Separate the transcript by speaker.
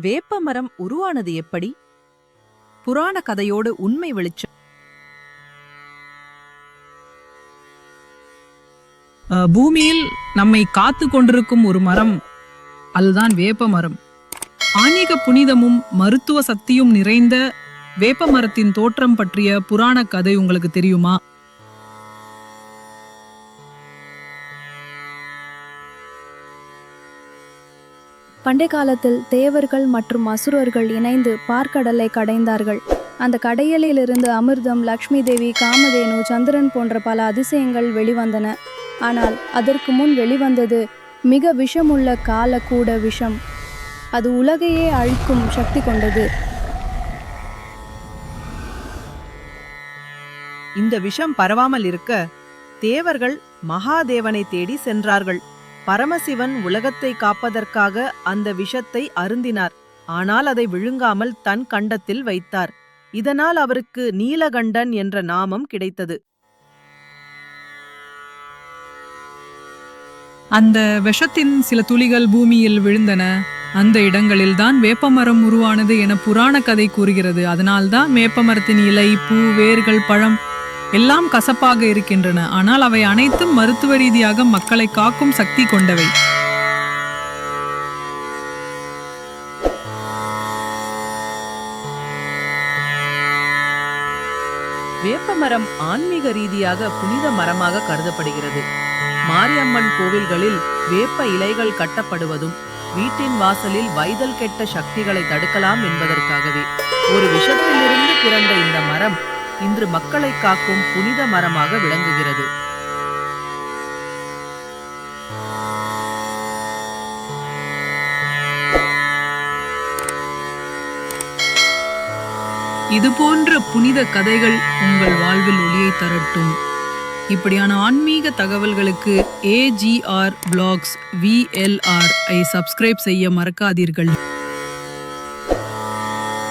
Speaker 1: வேப்பமரம் உருவானது எப்படி? புராண கதையோடு உண்மை வெளிச்சம்.
Speaker 2: பூமியில் நம்மை காத்து கொண்டிருக்கும் ஒரு மரம். அதுதான் வேப்ப மரம் ஆன்மீக புனிதமும் மருத்துவ சக்தியும் நிறைந்த வேப்ப மரத்தின் தோற்றம் பற்றிய புராண கதை உங்களுக்கு தெரியுமா?
Speaker 3: பண்டை காலத்தில் தேவர்கள் மற்றும் அசுரர்கள் இணைந்து பார்க்கடலை கடைந்தார்கள். அந்த கடையலிலிருந்து அமிர்தம் லக்ஷ்மி தேவி காமதேனு சந்திரன் போன்ற பல அதிசயங்கள் வெளிவந்தன. ஆனால் அதற்கு முன் வெளிவந்தது மிக விஷமுள்ள காலக்கூட விஷம். அது உலகையே அழிக்கும் சக்தி கொண்டது.
Speaker 1: இந்த விஷம் பரவாமல் இருக்க தேவர்கள் மகாதேவனை தேடி சென்றார்கள். பரமசிவன் உலகத்தை காப்பதற்காக அந்த விஷத்தை அருந்தினார். ஆனால் அதை விழுங்காமல் தன் கண்டத்தில் வைத்தார். இதனால் அவருக்கு நீலகண்டன் என்ற நாமம் கிடைத்தது.
Speaker 2: அந்த விஷத்தின் சில துளிகள் பூமியில் விழுந்தன. அந்த இடங்களில்தான் வேப்பமரம் உருவானது என புராண கதை கூறுகிறது. அதனால்தான் வேப்பமரத்தின் இலை பூ வேர்கள் பழம் எல்லாம் கசப்பாக இருக்கின்றன. ஆனால் அவை அனைத்தும் மருத்துவ ரீதியாக மக்களை காக்கும் சக்தி கொண்டவை.
Speaker 1: வேப்பமரம் ஆன்மீக ரீதியாக புனித மரமாக கருதப்படுகிறது. மாரியம்மன் கோவில்களில் வேப்ப இலைகள் கட்டப்படுவதும் வீட்டின் வாசலில் வைதல் கெட்ட சக்திகளை தடுக்கலாம் என்பதற்காகவே. ஒரு விஷத்திலிருந்து பிறந்த இந்த மரம் இன்று மக்களை காக்கும் புனித மரமாக விளங்குகிறது.
Speaker 2: இது போன்ற புனித கதைகள் உங்கள் வாழ்வில் ஒளியை தரட்டும். இப்படியான ஆன்மீக தகவல்களுக்கு ஏஜிஆர் பிளாக்ஸ் விஎல்ஆர் ஐ சப்ஸ்கிரைப் செய்ய மறக்காதீர்கள்.